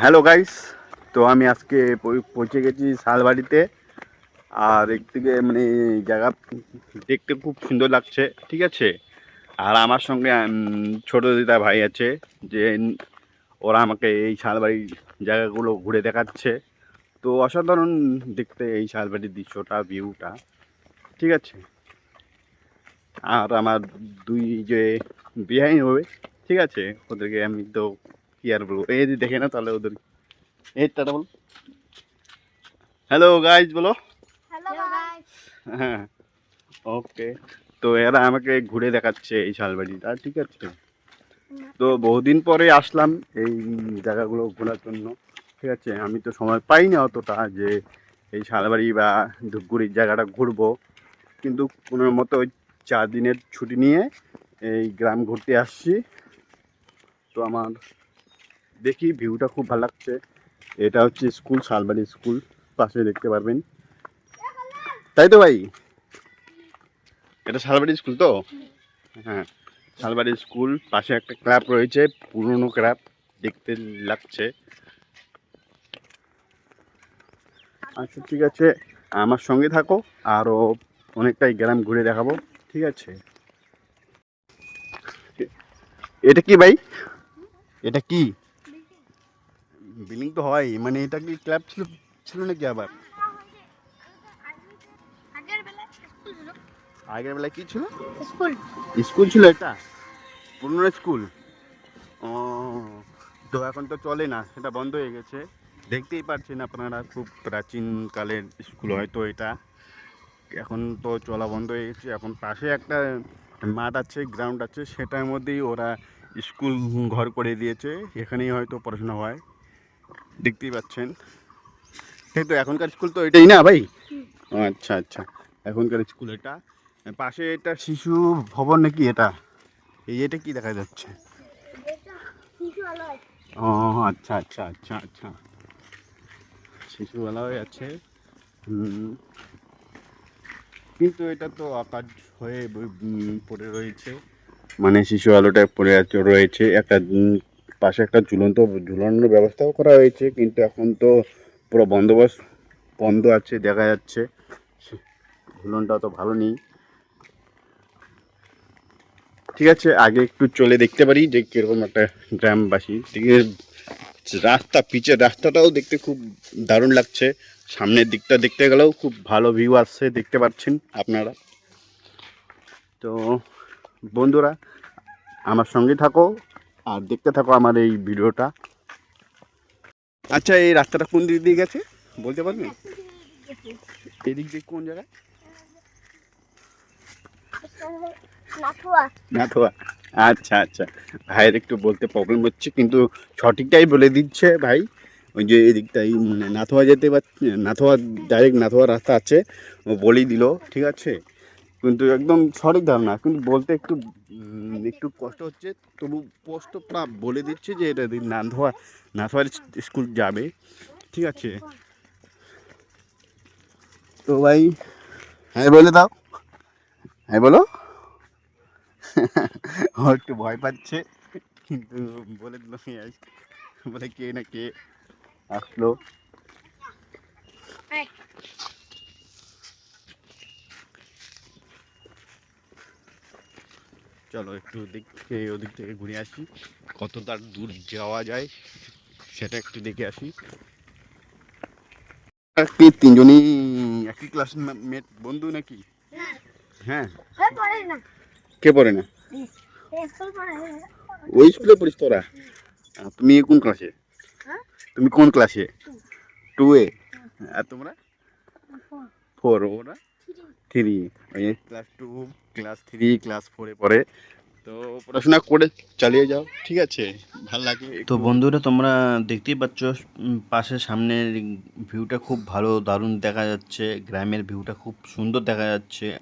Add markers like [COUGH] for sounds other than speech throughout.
Hello guys তো আমি আজকে পৌঁছে গেছি শালবাড়িতে। আর একদিকে মানে জায়গা দেখতে খুব সুন্দর লাগছে, ঠিক আছে? আর আমার সঙ্গে ছোট দিদা ভাই আছে, যে ওরা আমাকে এই শালবাড়ির জায়গাগুলো ঘুরে দেখাচ্ছে। তো অসাধারণ দেখতে এই শালবাড়ির দৃশ্যটা ভিউটা ঠিক আছে? আর আমার দুই যে বিহাইন হবে, ঠিক আছে? ওদেরকে আমি তো কি আর বলব? এই যে দেখে না তাহলে ওদের এই টাটা বল। হ্যালো গাইজ বলো। হ্যাঁ ওকে তো এরা আমাকে ঘুরে দেখাচ্ছে এই শালবাড়িটা ঠিক আছে? তো বহুদিন পরে আসলাম এই জায়গাগুলো ঘোরার জন্য ঠিক আছে? আমি তো সময় পাই না অতটা যে এই শালবাড়ি বা ধূপগুড়ির জায়গাটা ঘুরবো। কিন্তু কোনো মতো ওই চার দিনের ছুটি নিয়ে এই গ্রাম ঘুরতে আসছি। তো আমার দেখি ভিউটা খুব ভালো লাগছে। এটা হচ্ছে স্কুল, শালবাড়ি স্কুল, পাশে দেখতে পারবেন। তাই তো ভাই? এটা শালবাড়ি স্কুল তো? হ্যাঁ শালবাড়ি স্কুল, পাশে একটা ক্লাব রয়েছে, পুরনো ক্লাব, দেখতে লাগছে। আচ্ছা ঠিক আছে, আমার সঙ্গে থাকো আরও অনেকটাই গ্রাম ঘুরে দেখাবো, ঠিক আছে? এটা কি ভাই? এটা কি? বিল্ডিং তো হয় মানে এটা কি ক্লাব ছিল ছিল নাকি আবার? আগের বেলা বেলায় কি ছিল? স্কুল। স্কুল ছিল এটা পুরনো স্কুল। ও তো এখন তো চলে না সেটা বন্ধ হয়ে গেছে। দেখতেই পাচ্ছেন আপনারা খুব প্রাচীনকালের স্কুল হয়তো এটা। এখন তো চলা বন্ধ হয়ে গেছে এখন পাশে একটা মাঠ আছে গ্রাউন্ড আছে সেটার মধ্যেই ওরা স্কুল ঘর করে দিয়েছে এখানেই হয়তো পড়াশোনা হয়। দেখতেই পাচ্ছেন। এই তো এখনকার স্কুল তো এটাই না ভাই? আচ্ছা আচ্ছা। এখনকার স্কুল এটা। পাশে এটা শিশু ভবন নাকি এটা? এই এটা কি দেখা যাচ্ছে? ও আচ্ছা আচ্ছা আচ্ছা আচ্ছা। শিশুবেলায় আছে। কিন্তু এটা তো আকাশ হয়ে পড়ে রয়েছে। মানে শিশু আলোটা পড়ে আছে রয়েছে। একটা পাশে একটা ঝুলন্ত, ঝুলানোর ব্যবস্থাও করা হয়েছে, কিন্তু এখন তো পুরো বন্দোবস্ত বন্ধ আছে, দেখা যাচ্ছে। ঝুলনটা তো ভালো নেই। ঠিক আছে, আগে একটু চলে দেখতে পারি যে কীরকম একটা গ্রামবাসী। ঠিক আছে, রাস্তা, পিচের রাস্তাটাও দেখতে খুব দারুণ লাগছে। সামনের দিকটা দেখতে গেলেও খুব ভালো ভিউ আসছে, দেখতে পাচ্ছেন আপনারা। তো, বন্ধুরা, আমার সঙ্গে থাকো। আর দেখতে থাকো আমার এই ভিডিওটা। আচ্ছা এই রাস্তাটা কোন দিক দিয়ে গেছে? বলতে পারবেন এই দিক দিয়ে কোন জায়গায়? নাথুয়া। আচ্ছা আচ্ছা। ভাইয়ের একটু বলতে প্রবলেম হচ্ছে কিন্তু সঠিকটাই বলে দিচ্ছে ভাই। ওই যে এদিকটাই মানে নাথোয়া যেতে পারছি নাথোয়া ডাইরেক্ট নাথোয়া রাস্তা আছে। ও বলেই দিল ঠিক আছে? কিন্তু একদম সঠিক ধারণা। কিন্তু বলতে একটু একটু কষ্ট হচ্ছে তবু স্পষ্ট প্রায় বলে দিচ্ছে যে এটা না ধোয়া না ধোয়ার স্কুল যাবে। ঠিক আছে? তো ভাই হ্যাঁ বলে দাও। হ্যাঁ বলো। ও একটু ভয় পাচ্ছে কিন্তু বলে দিল আজ বলে কে না কে আসলো। চলো একটু দিক থেকে ওদিক থেকে ঘুরে আসি। কত তার দূর যাওয়া যায়, সেটা একটু দেখে আসি। কি, তিনজনই একই ক্লাস মেট বন্ধু নাকি? হ্যাঁ। কে পড়ে না? ওই স্কুলে পড়িস তোরা? তুমি কোন ক্লাসে? তুমি কোন ক্লাসে টু এ? আর তোমরা? ফোর ওরা? Three class two class three class ফোরে পড়ে। তো পড়াশোনা করে চালিয়ে যাও ঠিক আছে? ভালো লাগে। তো বন্ধুরা তোমরা দেখতেই পাচ্ছ পাশে সামনের ভিউটা খুব ভালো দারুণ দেখা যাচ্ছে। গ্রামের ভিউটা খুব সুন্দর দেখা যাচ্ছে।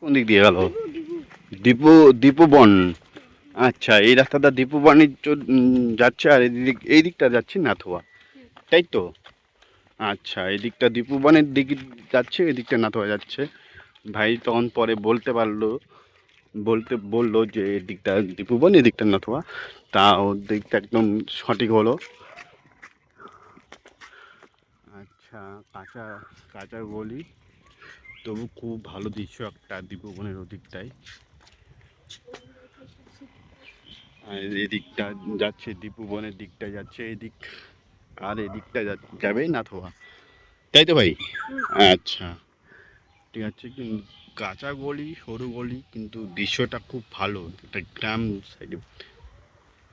কোন দিক দিয়ে গেল? দীপু দীপু। বন। আচ্ছা এই রাস্তাটা দীপু বনের চ- যাচ্ছে আর এই দিক এই দিকটা যাচ্ছে নাথুয়া। তাই তো? আচ্ছা এদিকটা দিকটা দীপু বনের দিকে যাচ্ছে, এদিকটা দিকটা নাথুয়া যাচ্ছে। ভাই তখন পরে বলতে পারল, বলতে বলল যে এদিকটা দিকটা দীপুবন এদিকটা দিকটা নাথুয়া তা ওর দিকটা একদম সঠিক হলো। আচ্ছা কাঁচা কাঁচা গলি। তবু খুব ভালো দৃশ্য একটা দীপুবনের ওদিকটাই আর এদিকটা যাচ্ছে দীপুবনের দিকটা যাচ্ছে, এদিক আর এদিকটা যাবে নাথুয়া তাই তো ভাই? আচ্ছা। ঠিক আছে কাঁচা গলি সরু গলি কিন্তু দৃশ্যটা খুব ভালো। একটা গ্রাম সাইডে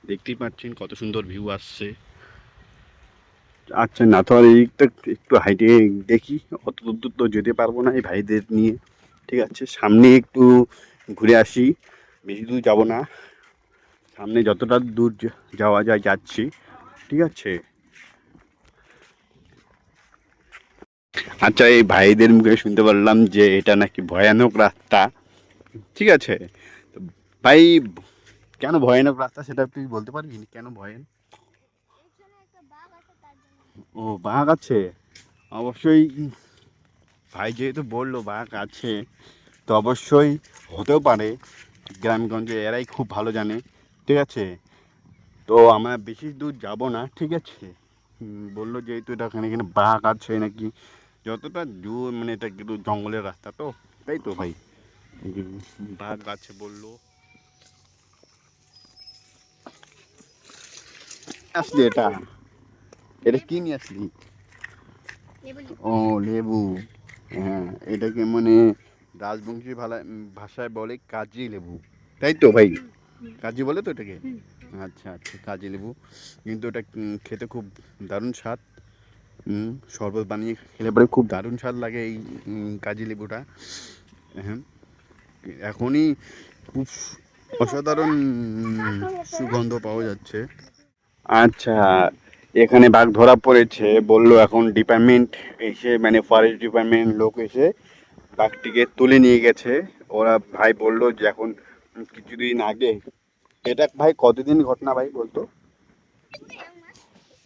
দেখতেই পাচ্ছেন কত সুন্দর ভিউ আসছে। আচ্ছা না তো আর এই দিকটা একটু হাইটে দেখি। অত দূর তো যেতে পারব না এই ভাইদের নিয়ে। ঠিক আছে সামনে একটু ঘুরে আসি। বেশি দূর যাব না। সামনে যতটা দূর যাওয়া যায় যাচ্ছি। ঠিক আছে? আচ্ছা এই ভাইদের মুখে শুনতে পারলাম যে এটা নাকি ভয়ানক রাস্তা। ঠিক আছে? ভাই, কেন ভয়ানক রাস্তা সেটা তুই বলতে পারবি কেন জন্য ও, বাঘ আছে? অবশ্যই ভাই যেহেতু বলল বাঘ আছে, তো অবশ্যই হতেও পারে। গ্রামগঞ্জে এরাই খুব ভালো জানে। ঠিক আছে? তো আমরা বেশি দূর যাব না, ঠিক আছে? বলল যেহেতু এটা এখানে এখানে বাঘ আছে নাকি যতটা দূর মানে এটা কিন্তু জঙ্গলের রাস্তা তো তাই তো? ভাই এই যে বাঘ আছে বলল। আসলি এটা? এটা কি নিয়ে আসলি? ও লেবু। হ্যাঁ এটাকে মানে রাজবংশী ভালা ভাষায় বলে কাজি লেবু। তাই তো ভাই? কাজি বলে তো এটাকে? আচ্ছা আচ্ছা কাজি লেবু। কিন্তু এটা খেতে খুব দারুণ স্বাদ। উম, শরবত বানিয়ে খেলে পরে খুব দারুণ স্বাদ লাগে এই কাজি লেবুটা। হ্যাঁ এখনই খুব অসাধারণ সুগন্ধ পাওয়া যাচ্ছে। আচ্ছা এখানে বাঘ ধরা পড়েছে বলল এখন ডিপার্টমেন্ট এসে মানে ফরেস্ট ডিপার্টমেন্ট লোক এসে বাঘটিকে তুলে নিয়ে গেছে। ওরা ভাই বলল যে এখন কিছুদিন আগে এটা ভাই কতদিন ঘটনা ভাই বলতো?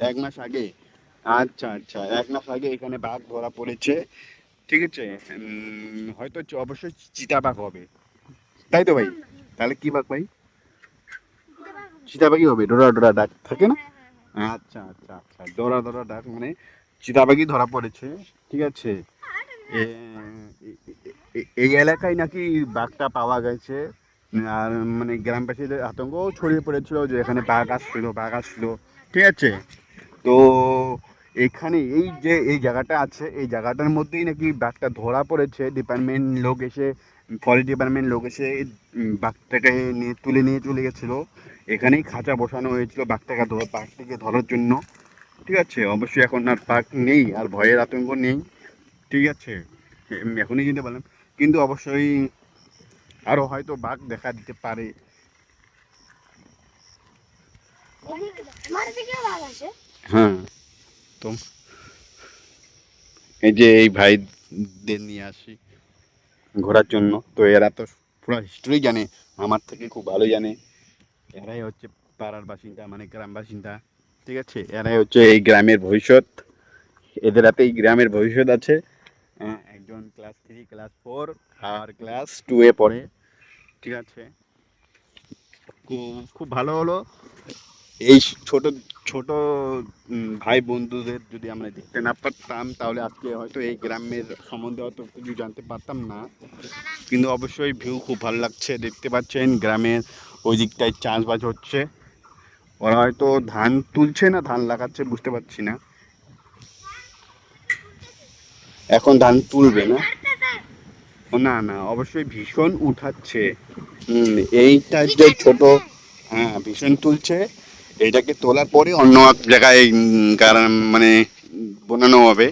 এক মাস আগে। আচ্ছা আচ্ছা। এক মাস আগে এখানে বাঘ ধরা পড়েছে। ঠিক আছে? হয়তো অবশ্যই চিতাবাঘ হবে। তাই তো ভাই? তাহলে কি বাঘ ভাই? চিতাবাঘই হবে। ডোরা ডোরা ডাক থাকে না? আচ্ছা আচ্ছা আচ্ছা। দৌড়া দৌড়া ডাক মানে চিতাবাঘই ধরা পড়েছে। ঠিক আছে? এই এলাকায় নাকি বাঘটা পাওয়া গেছে। আর মানে গ্রামবাসীদের আতঙ্কও ছড়িয়ে পড়েছিল যে এখানে বাঘ আসছিল বাঘ আসছিল। ঠিক আছে? তো এখানে এই যে এই জায়গাটা আছে এই জায়গাটার মধ্যেই নাকি বাঘটা ধরা পড়েছে। ডিপার্টমেন্ট লোক এসে ফরেস্ট ডিপার্টমেন্ট লোক এসে বাঘটাকে নিয়ে তুলে নিয়ে চলে গেছিল। এখানেই খাঁচা বসানো হয়েছিল বাঘটাকে ধর- বাঘটিকে ধরার জন্য। ঠিক আছে? অবশ্যই এখন আর বাঘ নেই আর ভয়ের আতঙ্ক নেই। ঠিক আছে? এখনই কিনতে পারলাম। কিন্তু অবশ্যই আরও হয়তো বাঘ দেখা দিতে পারে। হ্যাঁ। তো এই যে এই ভাইদের নিয়ে আসি ঘোরার জন্য তো এরা তো পুরো হিস্ট্রি জানে আমার থেকে খুব ভালো জানে। এরাই হচ্ছে পাড়ার বাসিন্দা মানে গ্রাম বাসিন্দা ঠিক আছে? এরাই হচ্ছে এই গ্রামের ভবিষ্যৎ। এদের হাতে এই গ্রামের ভবিষ্যৎ আছে। হ্যাঁ, একজন ক্লাস থ্রি ক্লাস ফোর আর ক্লাস টু এ পড়ে ঠিক আছে? খুব ভালো হলো। এই ছোট ছোট ভাই বন্ধুদের যদি আমরা দেখতে না পারতাম, তাহলে আজকে হয়তো এই গ্রামের সম্বন্ধে হয়তো কিছু জানতে পারতাম না। কিন্তু অবশ্যই ভিউ খুব ভালো লাগছে। দেখতে পাচ্ছেন গ্রামের ওই দিকটায় চাষবাস হচ্ছে। ওরা হয়তো ধান তুলছে না, ধান লাগাচ্ছে বুঝতে পারছি না। এখন ধান তুলবে না? না না, অবশ্যই ভীষণ উঠাচ্ছে। এইটা যে ছোট হ্যাঁ ভীষণ তুলছে। এটাকে তোলার পরে অন্য এক জায়গায় কারণ মানে বোনানো হবে।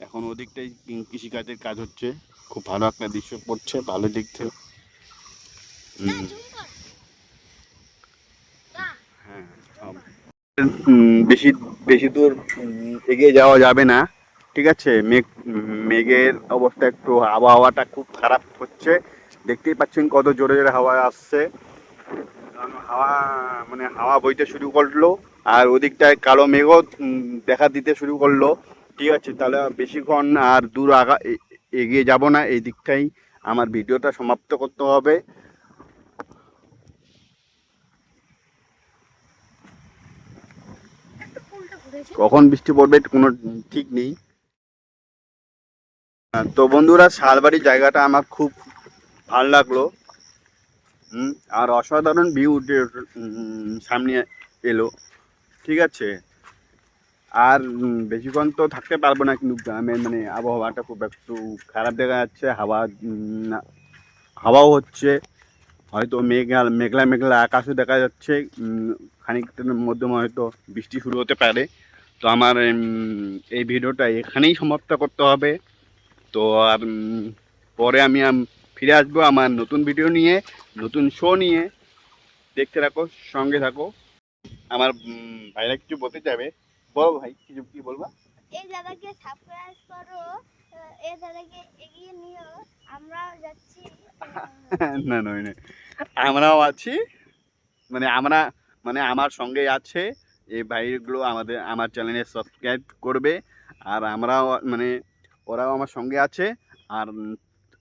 এখন ওদিকটাই কৃষিকাজের কাজ হচ্ছে। খুব ভালো একটা দৃশ্য পড়ছে ভালো দিক থেকে হ্যাঁ বেশি বেশি দূর এগিয়ে যাওয়া যাবে না। ঠিক আছে? মেঘ মেঘের অবস্থা একটু আবহাওয়াটা খুব খারাপ হচ্ছে। দেখতেই পাচ্ছেন কত জোরে জোরে হাওয়া আসছে। হাওয়া মানে হাওয়া বইতে শুরু করল, আর ওদিকটায় কালো মেঘও দেখা দিতে শুরু করল। ঠিক আছে, তাহলে বেশিক্ষণ আর দূর আগা এগিয়ে যাব না, এই দিকটাই আমার ভিডিওটা সমাপ্ত করতে হবে। কখন বৃষ্টি পড়বে কোনো ঠিক নেই। তো বন্ধুরা শালবাড়ির জায়গাটা আমার খুব ভালো লাগল। আর অসাধারণ ভিউ সামনে এলো। ঠিক আছে? আর বেশিক্ষণ তো থাকতে পারব না কিন্তু গ্রামের মানে আবহাওয়াটা খুব একটু খারাপ দেখা যাচ্ছে। হাওয়া হাওয়াও হচ্ছে। হয়তো মেঘলা মেঘলা মেঘলা আকাশও দেখা যাচ্ছে। খানিকটার মধ্যে হয়তো বৃষ্টি শুরু হতে পারে। তো আমার এই ভিডিওটা এখানেই সমাপ্ত করতে হবে। তো আর পরে আম- ফিরে আসব আমার নতুন ভিডিও নিয়ে নতুন শো নিয়ে। দেখতে থাকো সঙ্গে থাকো। আমার ভাইরা কিছু বলতে যাবে বলো ভাই কিছু কি বলবা? এই দাদাকে সাবস্ক্রাইব করো এই দাদাকে এগিয়ে নিও আমরাও যাচ্ছি। [LAUGHS] না নয় নয় আমরাও আছি। মানে আমরা মানে আমার সঙ্গে আছে। এই ভাইগুলো আমাদের আমার চ্যানেলে সাবস্ক্রাইব করবে। আর আমরাও মানে ওরাও আমার সঙ্গে আছে। আর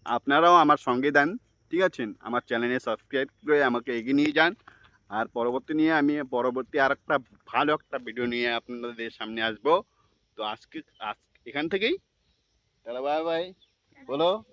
আপনারাও আমার সঙ্গে দেন, ঠিক আছে? আমার চ্যানেলে সাবস্ক্রাইব করে আমাকে এগিয়ে নিয়ে যান। আর পরবর্তী নিয়ে আমি পরবর্তী আর একটা ভালো একটা ভিডিও নিয়ে আপনাদের সামনে আসব। তো আজকে, আজ, এখান থেকেই। তাহলে বাই বাই বলো।